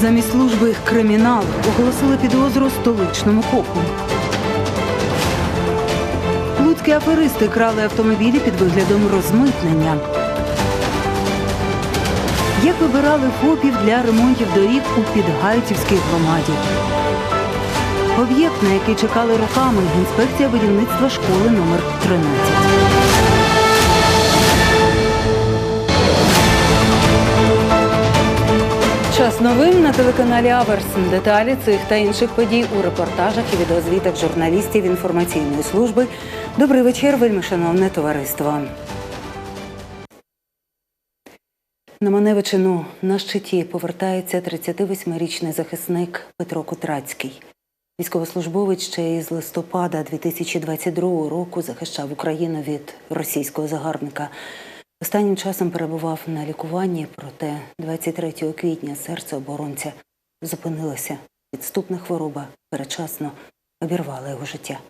Замість служби кримінал оголосили підозру столичному копу. Луцькі аферисти крали автомобілі під виглядом розмитнення. Як вибирали ФОПів для ремонтів доріг у Підгайцівській громаді. Об'єкт, на який чекали роками, інспекція будівництва школи номер 13. Час новин на телеканалі Аверс. Деталі цих та інших подій у репортажах і відеозвітах журналістів інформаційної служби. Добрий вечір, вельми шановне товариство. На Маневичину на щиті повертається 38-річний захисник Петро Кутрацький. Військовослужбовець ще із листопада 2022 року захищав Україну від російського загарбника. Останнім часом перебував на лікуванні, проте 23 квітня серце оборонця зупинилося. Підступна хвороба передчасно обірвала його життя.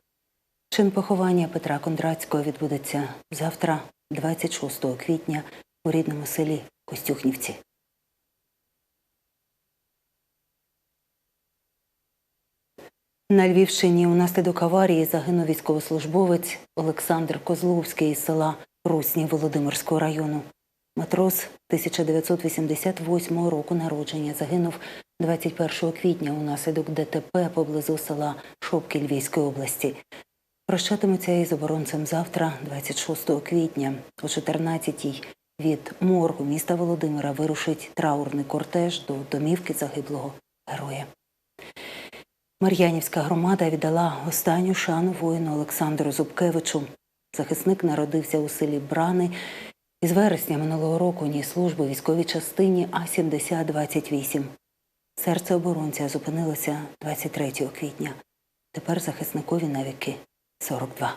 Чин поховання Петра Кондрацького відбудеться завтра, 26 квітня, у рідному селі Костюхнівці. На Львівщині унаслідок аварії загинув військовослужбовець Олександр Козловський із села Русні Володимирського району. Матрос 1988 року народження загинув 21 квітня унаслідок ДТП поблизу села Шопки Львівської області. Прощатимуться із оборонцем завтра, 26 квітня, о 14-й від моргу міста Володимира вирушить траурний кортеж до домівки загиблого героя. Мар'янівська громада віддала останню шану воїну Олександру Зубкевичу. Захисник народився у селі Брани і з вересня минулого року ніс службу військовій частині А-7028. Серце оборонця зупинилося 23 квітня. Тепер захисникові навіки 42.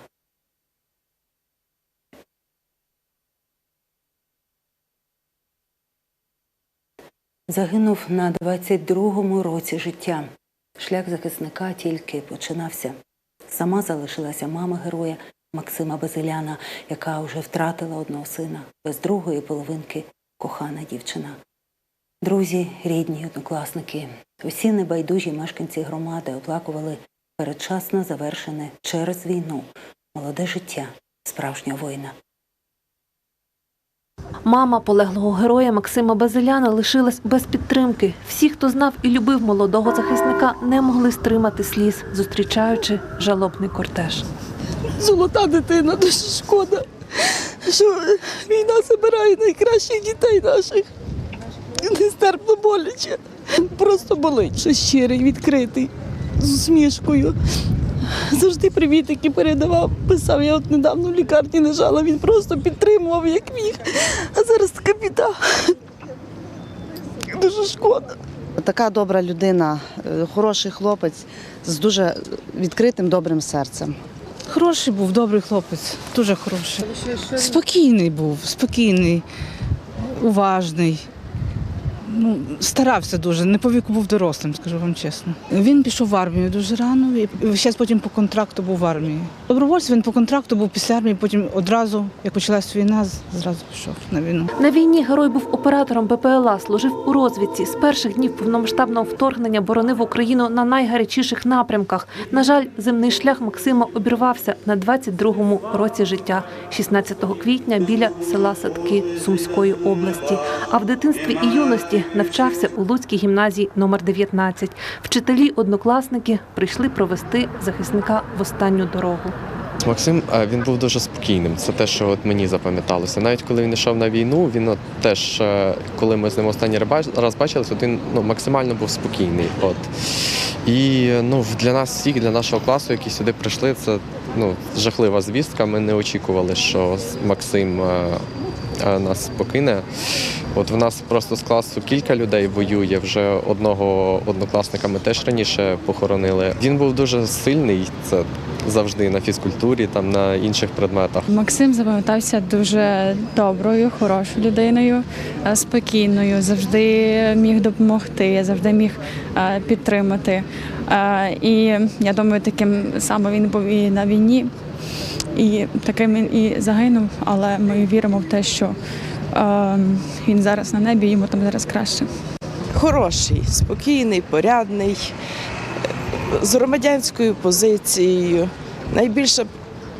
Загинув на 22-му році життя. Шлях захисника тільки починався. Сама залишилася мама героя Максима Базиляна, яка вже втратила одного сина, без другої половинки кохана дівчина. Друзі, рідні, однокласники, усі небайдужі мешканці громади оплакували передчасно завершене через війну молоде життя справжнього воїна. Мама полеглого героя Максима Базиляна лишилась без підтримки. Всі, хто знав і любив молодого захисника, не могли стримати сліз, зустрічаючи жалобний кортеж. Золота дитина, дуже шкода, що війна забирає найкращих дітей наших. Нестерпно боляче. Просто болить, що щирий, відкритий, з усмішкою. Завжди привітики передавав, писав. Я от недавно в лікарні лежала, він просто підтримував, як міг. А зараз така біда. Дуже шкода. Така добра людина, е, хороший хлопець з дуже відкритим добрим серцем. Хороший був, добрий хлопець, дуже хороший. Спокійний був, спокійний, уважний. Ну, старався дуже, не по віку був дорослим, скажу вам чесно. Він пішов в армію дуже рано, і зараз потім по контракту був в армії. Добровольцем він по контракту був після армії, потім одразу, як почалась війна, зразу пішов на війну. На війні герой був оператором БПЛА, служив у розвідці. З перших днів повномасштабного вторгнення боронив Україну на найгарячіших напрямках. На жаль, земний шлях Максима обірвався на 22-му році життя, 16 квітня біля села Садки Сумської області. А в дитинстві і юності навчався у Луцькій гімназії номер 19. Вчителі, однокласники прийшли провести захисника в останню дорогу. Максим він був дуже спокійним. Це те, що от мені запам'яталося. Навіть коли він йшов на війну, він от теж, е, коли ми з ним останній раз бачилися, він ну, максимально був спокійний. От. І ну, для нас всіх, для нашого класу, які сюди прийшли, це ну, жахлива звістка. Ми не очікували, що Максим е, нас покине. От в нас просто з класу кілька людей воює. Вже одного однокласника ми теж раніше похоронили. Він був дуже сильний. Це завжди на фізкультурі, там на інших предметах. Максим запам'ятався дуже доброю, хорошою людиною, е, спокійною, завжди міг допомогти, завжди міг е, підтримати. Е, І я думаю, таким саме він був і на війні, і таким він і загинув, але ми віримо в те, що е, він зараз на небі, йому там зараз краще. хороший, спокійний, порядний, з громадянською позицією. Найбільша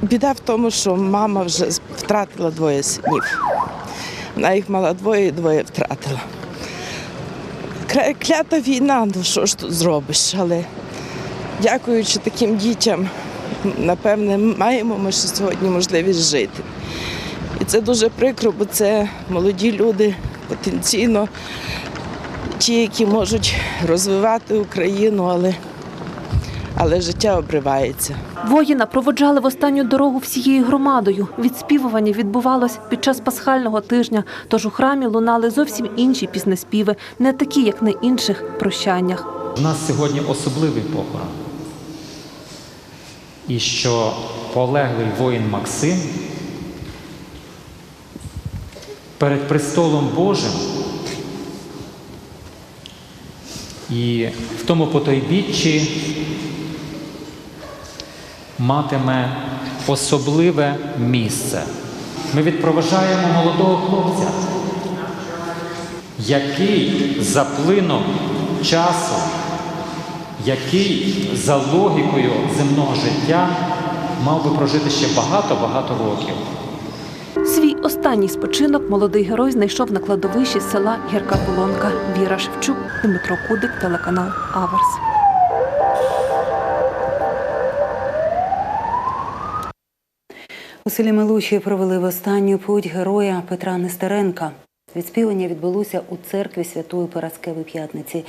біда в тому, що мама вже втратила двоє синів. Вона їх мала двоє і двоє втратила. Клята війна, ну що ж тут зробиш? Але дякуючи таким дітям, напевне, маємо ми ще сьогодні можливість жити. І це дуже прикро, бо це молоді люди потенційно, ті, які можуть розвивати Україну, але, але життя обривається. Воїна проводжали в останню дорогу всією громадою. Відспівування відбувалось під час пасхального тижня, тож у храмі лунали зовсім інші піснеспіви, не такі, як на інших прощаннях. У нас сьогодні особливий похорон. І що полеглий воїн Максим перед престолом Божим і в тому потойбіччі матиме особливе місце. Ми відпроважаємо молодого хлопця, який за плином часу, який за логікою земного життя мав би прожити ще багато-багато років. Свій останній спочинок молодий герой знайшов на кладовищі села Гірка Полонка. Віра Шевчук, Дмитро Кудик, телеканал Аверс. У селі Милуші провели в останню путь героя Петра Нестеренка. Відспівання відбулося у церкві Святої Параскеви П'ятниці.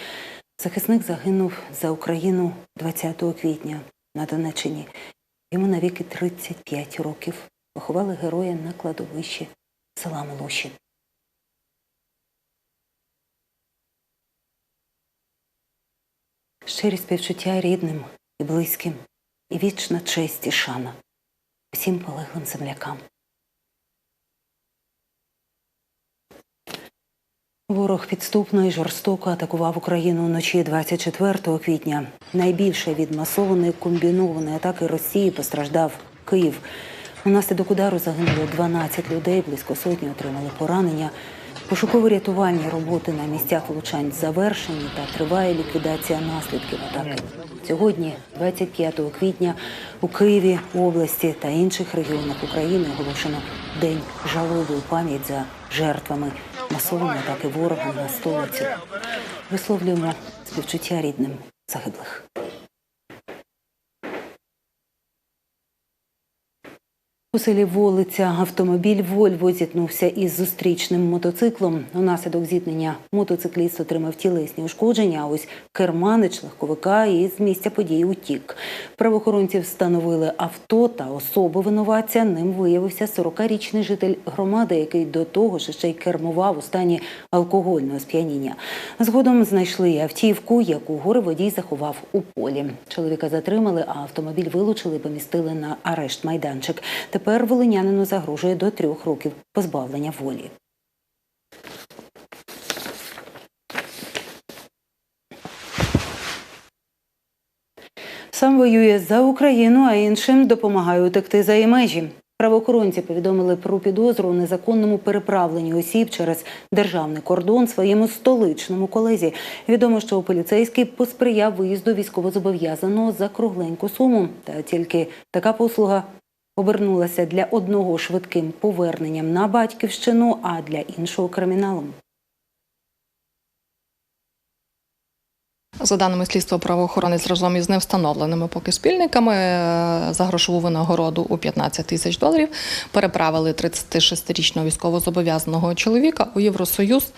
Захисник загинув за Україну 20 квітня на Донеччині. Йому навіки 35 років. Поховали героя на кладовищі села Милуші. Щирі співчуття рідним і близьким, і вічна честь і шана усім полеглим землякам. Ворог підступно і жорстоко атакував Україну вночі 24 квітня. Найбільше від масованої комбінованої атаки Росії постраждав Київ. Унаслідок удару загинуло 12 людей, близько сотні отримали поранення. Пошуково-рятувальні роботи на місцях влучань завершені та триває ліквідація наслідків атаки. Сьогодні, 25 квітня, у Києві, області та інших регіонах України оголошено День жалоби у пам'ять за жертвами масованої атаки ворога на столиці. Висловлюємо співчуття рідним загиблих. У селі Волиця автомобіль Вольво зіткнувся із зустрічним мотоциклом. Унаслідок зіткнення мотоцикліст отримав тілесні ушкодження. А ось керманич легковика із місця події утік. Правоохоронці встановили авто та особу винуватця. Ним виявився 40-річний житель громади, який до того ж ще й кермував у стані алкогольного сп'яніння. Згодом знайшли і автівку, яку горе-водій заховав у полі. Чоловіка затримали, а автомобіль вилучили і помістили на арешт майданчик. Тепер волинянину загрожує до трьох років позбавлення волі. Сам воює за Україну, а іншим допомагає утекти за її межі. Правоохоронці повідомили про підозру у незаконному переправленні осіб через державний кордон своєму столичному колезі. Відомо, що поліцейський посприяв виїзду військовозобов'язаного за кругленьку суму. Та тільки така послуга обернулася для одного швидким поверненням на батьківщину, а для іншого криміналом. За даними слідства, правоохоронець разом із невстановленими поки спільниками е, за грошову винагороду у 15 тисяч доларів переправили 36-річного військовозобов'язаного чоловіка у Євросоюз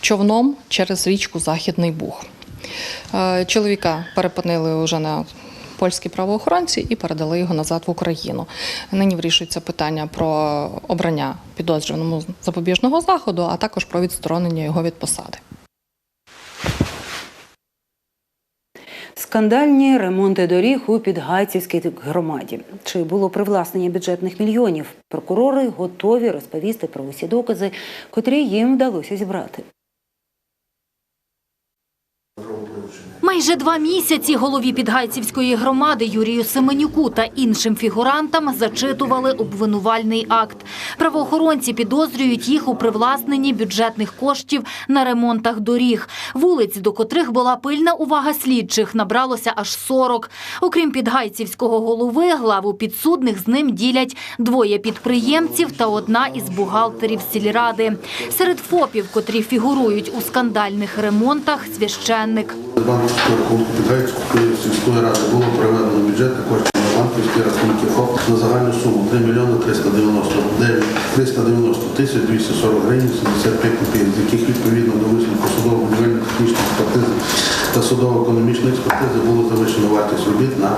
човном через річку Західний Буг. Е, Чоловіка перепинили вже на польські правоохоронці і передали його назад в Україну. Нині вирішується питання про обрання підозрюваному запобіжного заходу, а також про відсторонення його від посади. Скандальні ремонти доріг у Підгайцівській громаді. Чи було привласнення бюджетних мільйонів? Прокурори готові розповісти про усі докази, котрі їм вдалося зібрати. Майже два місяці голові Підгайцівської громади Юрію Семенюку та іншим фігурантам зачитували обвинувальний акт. Правоохоронці підозрюють їх у привласненні бюджетних коштів на ремонтах доріг. Вулиць, до котрих була пильна увага слідчих, набралося аж 40. Окрім підгайцівського голови, главу підсудних з ним ділять двоє підприємців та одна із бухгалтерів сільради. Серед ФОПів, котрі фігурують у скандальних ремонтах, священник. Банківського рахунку Підгайцької сільської ради було переведено бюджет коштів на банківські рахунки ФОП на загальну суму 3 мільйони 399 390 тисяч 240 гривень 75 копійок, з яких відповідно до висновку судово-будівельної технічної експертизи та судово-економічної експертизи було завищено вартість робіт на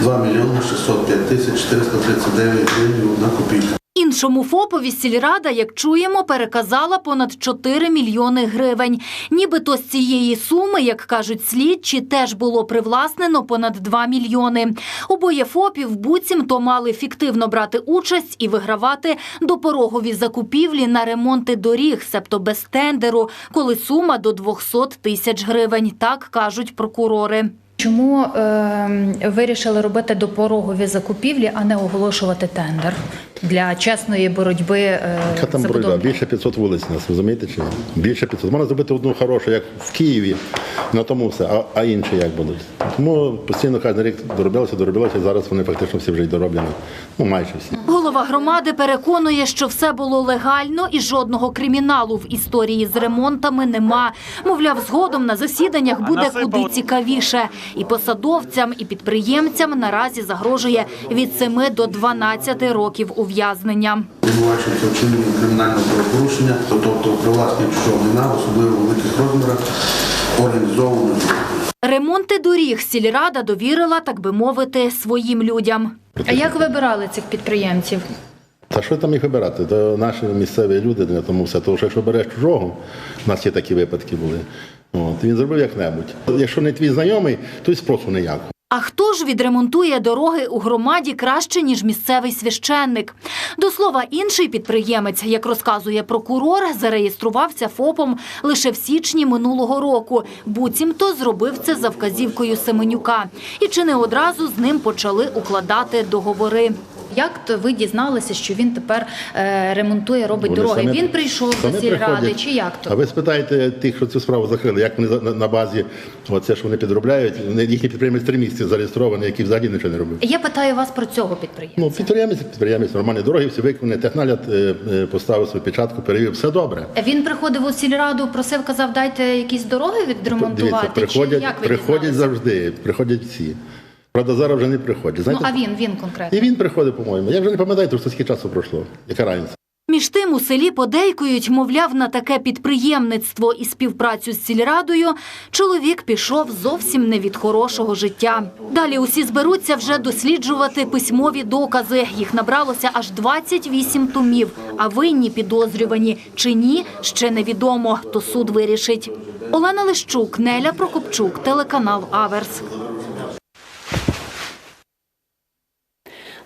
2 мільйони 605 тисяч 439 гривень 1 копійка. Іншому ФОПові сільрада, як чуємо, переказала понад 4 мільйони гривень. Нібито з цієї суми, як кажуть слідчі, теж було привласнено понад 2 мільйони. Обоє ФОПів буцімто мали фіктивно брати участь і вигравати допорогові закупівлі на ремонти доріг, себто без тендеру, коли сума до 200 тисяч гривень. Так кажуть прокурори. Чому е, вирішили робити допорогові закупівлі, а не оголошувати тендер для чесної боротьби е, Яка там боротьба? Більше 500 вулиць у нас, розумієте чи ні? Більше 500. Можна зробити одну хорошу, як в Києві, на тому все, а, а інші як будуть. Тому постійно кожен рік доробилося, доробилося, і зараз вони фактично всі вже й дороблені. Ну, майже всі. Голова громади переконує, що все було легально і жодного криміналу в історії з ремонтами нема. Мовляв, згодом на засіданнях буде куди цікавіше. І посадовцям, і підприємцям наразі загрожує від 7 до 12 років ув'язнення. Обвинувачується вчинення кримінального правопорушення, тобто привласнення чужого майна, особливо великих розмірах, організованого. Ремонти доріг сільрада довірила, так би мовити, своїм людям. А як вибирали цих підприємців? Та що там їх вибирати? То наші місцеві люди для тому все. Тому що якщо береш чужого, у нас є такі випадки були. От, він зробив як-небудь. Якщо не твій знайомий, то й спросу ніякого. А хто ж відремонтує дороги у громаді краще, ніж місцевий священник? До слова, інший підприємець, як розказує прокурор, зареєструвався ФОПом лише в січні минулого року. Буцімто зробив це за вказівкою Семенюка. І чи не одразу з ним почали укладати договори? Як то ви дізналися, що він тепер е, ремонтує, робить Вони дороги? самі- Він прийшов до сільради чи як то? А ви спитаєте тих, що цю справу закрили, як вони на, базі, оце, що вони підробляють, їхній підприємець три місяці зареєстрований, який взагалі нічого не робив. Я питаю вас про цього підприємця. Ну, підприємець, підприємець, нормальні дороги, всі виконані, технагляд е, е, поставив свою печатку, перевів, все добре. Він приходив у сільраду, просив, казав, дайте якісь дороги відремонтувати. Дивіться, чи приходять, як ви приходять завжди, приходять всі. Правда, зараз вже не приходять. Ну а він, він конкретно. І він приходить, по-моєму. Я вже не пам'ятаю, тому що скільки часу пройшло. Яка разниця? Між тим у селі подейкують, мовляв, на таке підприємництво і співпрацю з сільрадою чоловік пішов зовсім не від хорошого життя. Далі усі зберуться вже досліджувати письмові докази. Їх набралося аж 28 томів. А винні підозрювані чи ні, ще невідомо. То суд вирішить. Олена Лищук, Неля Прокопчук, телеканал Аверс.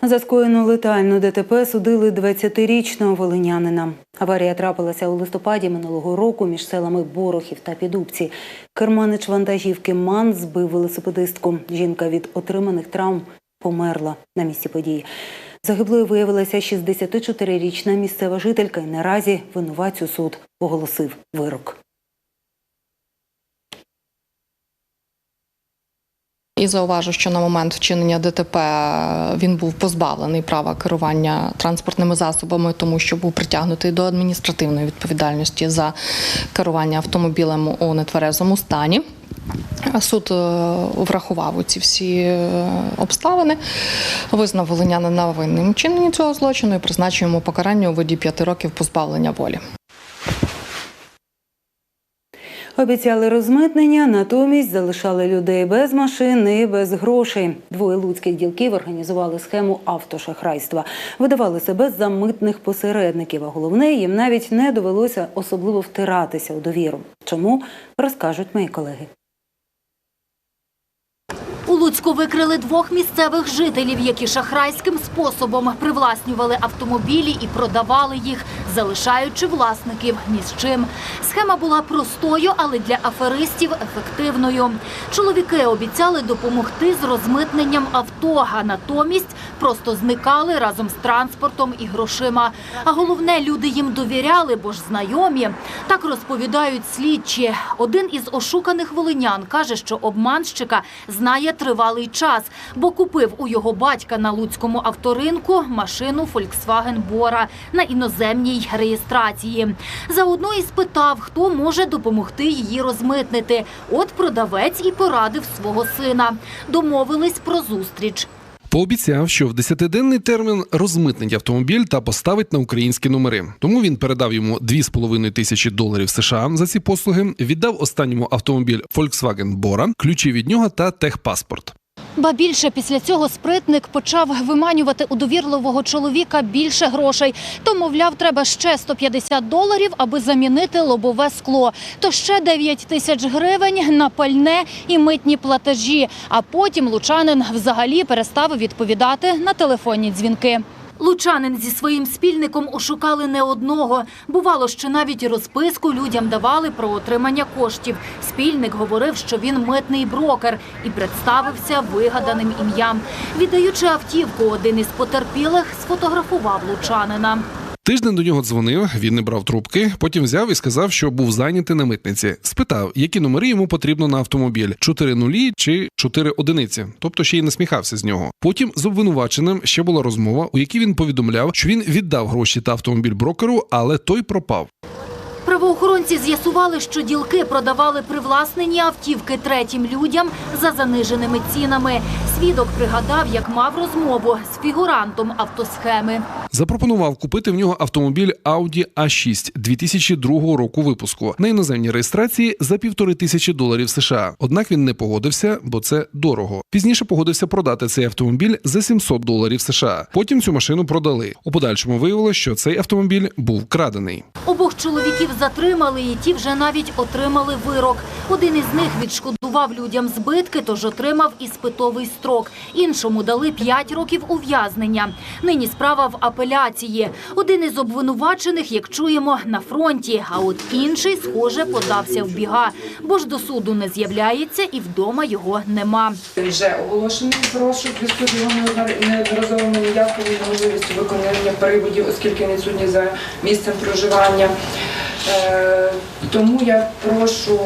За скоєну летальну ДТП судили 20-річного волинянина. Аварія трапилася у листопаді минулого року між селами Борохів та Підубці. Керманич вантажівки Ман збив велосипедистку. Жінка від отриманих травм померла на місці події. Загиблою виявилася 64-річна місцева жителька і наразі винуватцю суд оголосив вирок. І зауважу, що на момент вчинення ДТП він був позбавлений права керування транспортними засобами, тому що був притягнутий до адміністративної відповідальності за керування автомобілем у нетверезому стані. Суд е, врахував ці всі е, обставини, визнав волинянина винним у вчиненні цього злочину і призначив йому покарання у виді п'яти років позбавлення волі. Обіцяли розмитнення, натомість залишали людей без машин і без грошей. Двоє луцьких ділків організували схему автошахрайства. Видавали себе за митних посередників, а головне, їм навіть не довелося особливо втиратися у довіру. Чому розкажуть мої колеги. У Луцьку викрили двох місцевих жителів, які шахрайським способом привласнювали автомобілі і продавали їх, залишаючи власників ні з чим. Схема була простою, але для аферистів ефективною. Чоловіки обіцяли допомогти з розмитненням авто, а натомість просто зникали разом з транспортом і грошима. А головне, люди їм довіряли, бо ж знайомі. Так розповідають слідчі. Один із ошуканих волинян каже, що обманщика знає тривалий час, бо купив у його батька на луцькому авторинку машину Volkswagen Bora на іноземній реєстрації. Заодно і спитав, хто може допомогти її розмитнити. От продавець і порадив свого сина. Домовились про зустріч. Пообіцяв, що в десятиденний термін розмитнить автомобіль та поставить на українські номери. Тому він передав йому 2,5 тисячі доларів США за ці послуги. Віддав останньому автомобіль Volkswagen Bora, ключі від нього та техпаспорт. Ба більше після цього спритник почав виманювати у довірливого чоловіка більше грошей. То, мовляв, треба ще 150 доларів, аби замінити лобове скло. То ще 9 тисяч гривень на пальне і митні платежі. А потім лучанин взагалі перестав відповідати на телефонні дзвінки. Лучанин зі своїм спільником ошукали не одного. Бувало, що навіть розписку людям давали про отримання коштів. Спільник говорив, що він митний брокер і представився вигаданим ім'ям. Віддаючи автівку, один із потерпілих сфотографував лучанина. Тиждень до нього дзвонив, він не брав трубки. Потім взяв і сказав, що був зайнятий на митниці. Спитав, які номери йому потрібно на автомобіль: 4 нулі чи 4 одиниці. Тобто ще й насміхався з нього. Потім з обвинуваченим ще була розмова, у якій він повідомляв, що він віддав гроші та автомобіль брокеру, але той пропав. Правоохоронці з'ясували, що ділки продавали привласнені автівки третім людям за заниженими цінами. Свідок пригадав, як мав розмову з фігурантом автосхеми. Запропонував купити в нього автомобіль Audi A6 2002 року випуску на іноземній реєстрації за півтори тисячі доларів США. Однак він не погодився, бо це дорого. Пізніше погодився продати цей автомобіль за 700 доларів США. Потім цю машину продали. У подальшому виявилося, що цей автомобіль був крадений. Обох чоловіків затримали, і ті вже навіть отримали вирок. Один із них відшкодував людям збитки, тож отримав іспитовий строк. Іншому дали 5 років ув'язнення. Нині справа в апеляції. Один із обвинувачених, як чуємо, на фронті, а от інший, схоже, подався в біга, бо ж до суду не з'являється і вдома його нема. Вже оголошений розшук в зв'язку з його неодно- неодноразовими неявками можливістю виконання приводів, оскільки він відсутній за місцем проживання. Е, Тому я прошу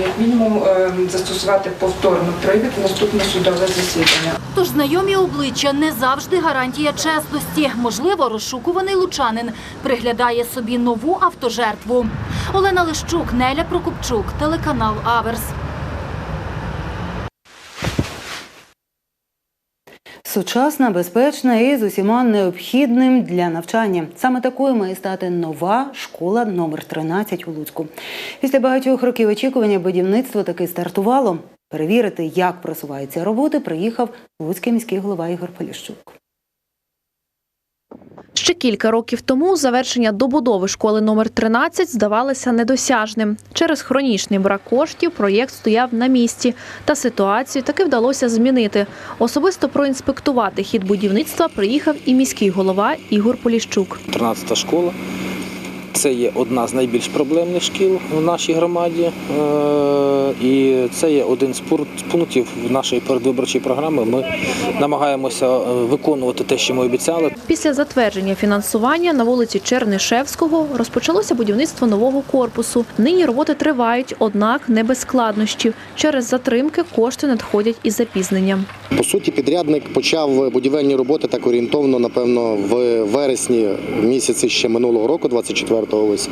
як мінімум е, застосувати повторно привід наступне судове засідання. Тож знайомі обличчя не завжди гарантія чесності. Можливо, розшукуваний лучанин приглядає собі нову автожертву. Олена Лищук, Неля Прокопчук, телеканал Аверс. Сучасна, безпечна і з усіма необхідним для навчання. Саме такою має стати нова школа номер 13 у Луцьку. Після багатьох років очікування будівництво таки стартувало. Перевірити, як просуваються роботи, приїхав Луцький міський голова Ігор Поліщук. Ще кілька років тому завершення добудови школи номер 13 здавалося недосяжним. Через хронічний брак коштів проєкт стояв на місці, та ситуацію таки вдалося змінити. Особисто проінспектувати хід будівництва приїхав і міський голова Ігор Поліщук. 13 школа. Це є одна з найбільш проблемних шкіл в нашій громаді. Е, І це є один з пунктів нашої передвиборчої програми. Ми намагаємося е, виконувати те, що ми обіцяли. Після затвердження фінансування на вулиці Чернишевського розпочалося будівництво нового корпусу. Нині роботи тривають, однак не без складнощів. Через затримки кошти надходять із запізненням. По суті, підрядник почав будівельні роботи так орієнтовно, напевно, в вересні місяці ще минулого року, 24-го ось.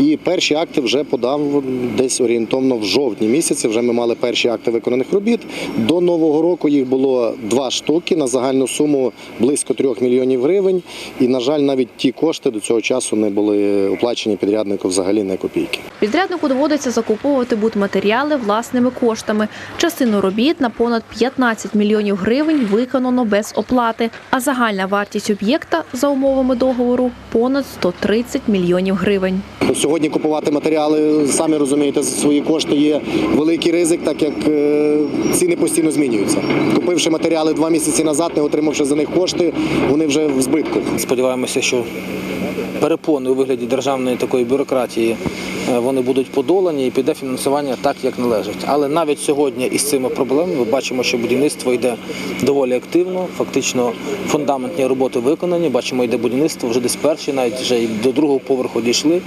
І перші акти вже подав десь орієнтовно в жовтні місяці. Вже ми мали перші акти виконаних робіт. До нового року їх було два штуки на загальну суму близько трьох мільйонів гривень. І, на жаль, навіть ті кошти до цього часу не були оплачені підряднику взагалі не копійки. Підряднику доводиться закуповувати будматеріали власними коштами. Частину робіт на понад 15 мільйонів гривень виконано без оплати, а загальна вартість об'єкта за умовами договору понад 130 мільйонів гривень. Сьогодні купувати матеріали, самі розумієте, за свої кошти є великий ризик, так як е, ціни постійно змінюються. Купивши матеріали два місяці назад, не отримавши за них кошти, вони вже в збитку. Сподіваємося, що перепони у вигляді державної такої бюрократії е, вони будуть подолані і піде фінансування так, як належить. Але навіть сьогодні із цими проблемами ми бачимо, що будівництво йде доволі активно. Фактично фундаментні роботи виконані. Бачимо, йде будівництво вже десь перші, навіть вже і до другого поверху дійшли,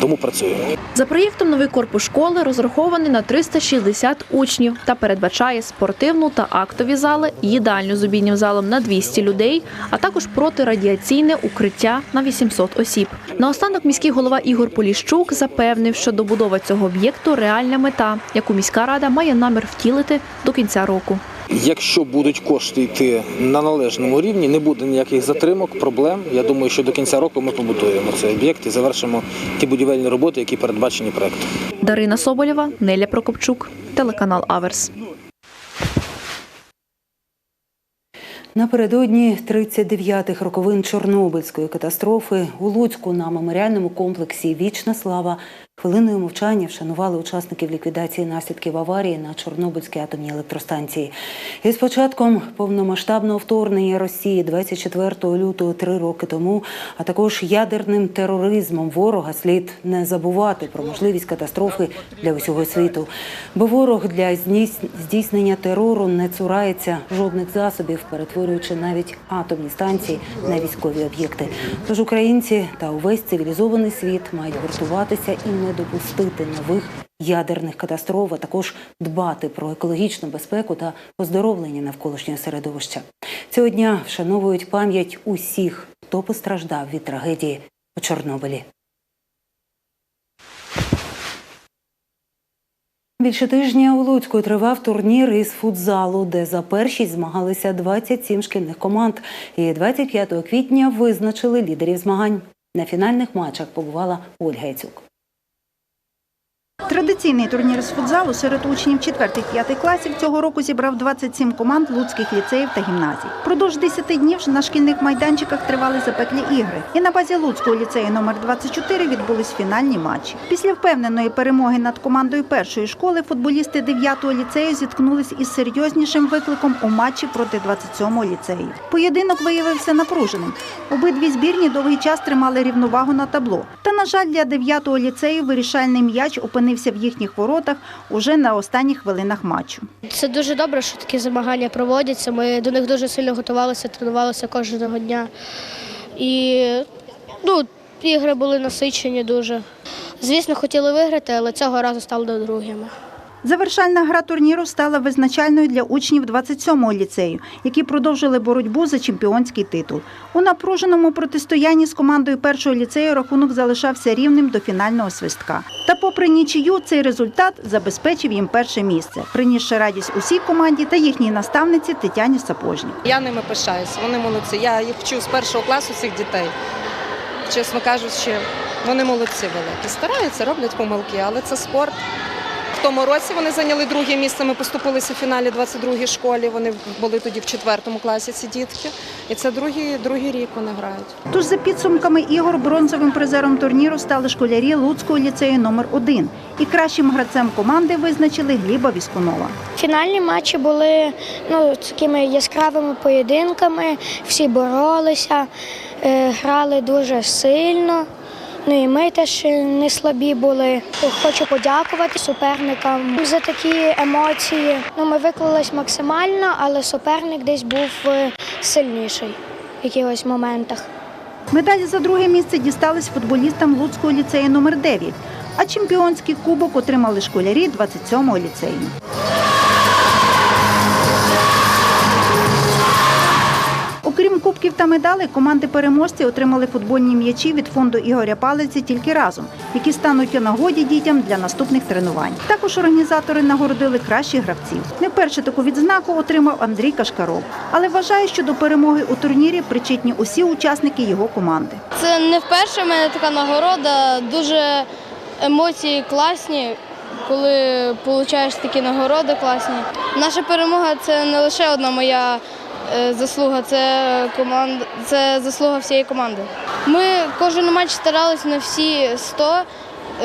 тому працюємо. За проєктом новий корпус школи розрахований на 360 учнів та передбачає спортивну та актові зали, їдальню з обіднім залом на 200 людей, а також протирадіаційне укриття на 800 осіб. Наостанок міський голова Ігор Поліщук запевнив, що добудова цього об'єкту реальна мета, яку міська рада має намір втілити до кінця року. Якщо будуть кошти йти на належному рівні, не буде ніяких затримок, проблем. Я думаю, що до кінця року ми побудуємо цей об'єкт і завершимо ті будівельні роботи, які передбачені проектом. Дарина Соболєва, Неля Прокопчук, телеканал Аверс. Напередодні 39-х роковин Чорнобильської катастрофи у Луцьку на меморіальному комплексі Вічна слава хвилиною мовчання вшанували учасників ліквідації наслідків аварії на Чорнобильській атомній електростанції. І з початком повномасштабного вторгнення Росії 24 лютого три роки тому, а також ядерним тероризмом ворога слід не забувати про можливість катастрофи для усього світу. Бо ворог для здійс- здійснення терору не цурається жодних засобів, перетворюючи навіть атомні станції на військові об'єкти. Тож українці та увесь цивілізований світ мають гуртуватися і не допустити нових ядерних катастроф, а також дбати про екологічну безпеку та оздоровлення навколишнього середовища. Цього дня вшановують пам'ять усіх, хто постраждав від трагедії у Чорнобилі. Більше тижня у Луцьку тривав турнір із футзалу, де за першість змагалися 27 шкільних команд. І 25 квітня визначили лідерів змагань. На фінальних матчах побувала Ольга Яцюк. Традиційний турнір з футзалу серед учнів 4-5 класів цього року зібрав 27 команд луцьких ліцеїв та гімназій. Продовж 10 днів на шкільних майданчиках тривали запеклі ігри. І на базі Луцького ліцею номер 24 відбулись фінальні матчі. Після впевненої перемоги над командою першої школи футболісти 9-го ліцею зіткнулись із серйознішим викликом у матчі проти 27-го ліцею. Поєдинок виявився напруженим. Обидві збірні довгий час тримали рівновагу на табло. Та, на жаль, для 9-го ліцею вирішальний м'яч опинився в їхніх воротах уже на останніх хвилинах матчу. Це дуже добре, що такі змагання проводяться. Ми до них дуже сильно готувалися, тренувалися кожного дня. І ну, ігри були насичені дуже. Звісно, хотіли виграти, але цього разу стали другими. Завершальна гра турніру стала визначальною для учнів 27-го ліцею, які продовжили боротьбу за чемпіонський титул. У напруженому протистоянні з командою першого ліцею рахунок залишався рівним до фінального свистка. Та попри нічию, цей результат забезпечив їм перше місце, принісши радість усій команді та їхній наставниці Тетяні Сапожнік. Я ними пишаюся, вони молодці. Я їх вчу з першого класу цих дітей. Чесно кажучи, вони молодці великі. Стараються, роблять помилки, але це спорт. Тому році вони зайняли друге місце. Ми поступилися в фіналі 22-й школі. Вони були тоді в четвертому класі ці дітки. І це другий, другий рік вони грають. Тож за підсумками ігор бронзовим призером турніру стали школярі Луцького ліцею номер 1 І кращим гравцем команди визначили Гліба Віскунова. Фінальні матчі були ну, такими яскравими поєдинками, всі боролися, е, грали дуже сильно. Ну і ми теж не слабі були. Хочу подякувати суперникам за такі емоції. Ну, ми виклались максимально, але суперник десь був е, сильніший в якихось моментах. Медалі за друге місце дістались футболістам Луцького ліцею номер 9 а чемпіонський кубок отримали школярі 27-го ліцею. Кубків та медалей, команди переможці отримали футбольні м'ячі від фонду Ігоря Палиці тільки разом, які стануть у нагоді дітям для наступних тренувань. Також організатори нагородили кращих гравців. Не вперше таку відзнаку отримав Андрій Кашкаров, але вважає, що до перемоги у турнірі причетні усі учасники його команди. Це не вперше в мене така нагорода. Дуже емоції класні, коли отримуєш такі нагороди класні. Наша перемога це не лише одна моя заслуга, це команда, це заслуга всієї команди. Ми кожен матч старалися на всі 100,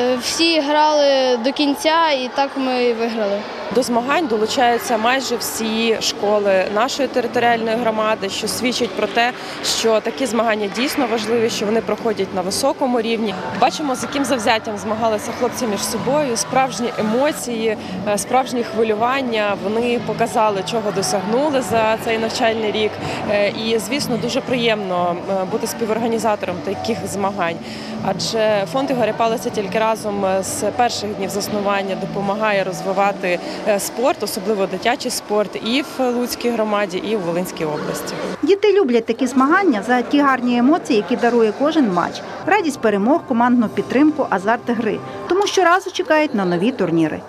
е, всі грали до кінця і так ми виграли. До змагань долучаються майже всі школи нашої територіальної громади, що свідчить про те, що такі змагання дійсно важливі, що вони проходять на високому рівні. Бачимо, з яким завзяттям змагалися хлопці між собою. Справжні емоції, е, справжні хвилювання. Вони показали, чого досягнули за цей навчальний рік. Е, І звісно, дуже приємно е, бути співорганізатором таких змагань. Адже фонд Ігоря Палиця тільки разом з перших днів заснування допомагає розвивати спорт, особливо дитячий спорт, і в Луцькій громаді, і в Волинській області. Діти люблять такі змагання за ті гарні емоції, які дарує кожен матч, радість перемог, командну підтримку, азарт гри. Тому щоразу чекають на нові турніри.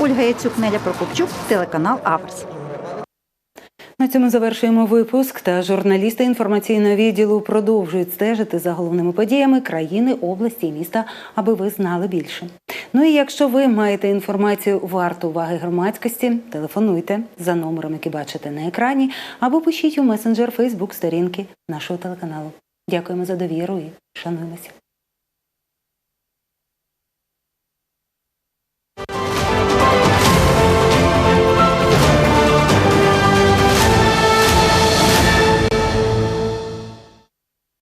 Ольга Яцюк, Неля Прокопчук, телеканал Аверс. На цьому завершуємо випуск. Та журналісти інформаційного відділу продовжують стежити за головними подіями країни, області і міста, аби ви знали більше. Ну і якщо ви маєте інформацію варту уваги громадськості, телефонуйте за номером, який бачите на екрані, або пишіть у месенджер Фейсбук сторінки нашого телеканалу. Дякуємо за довіру і шануємося.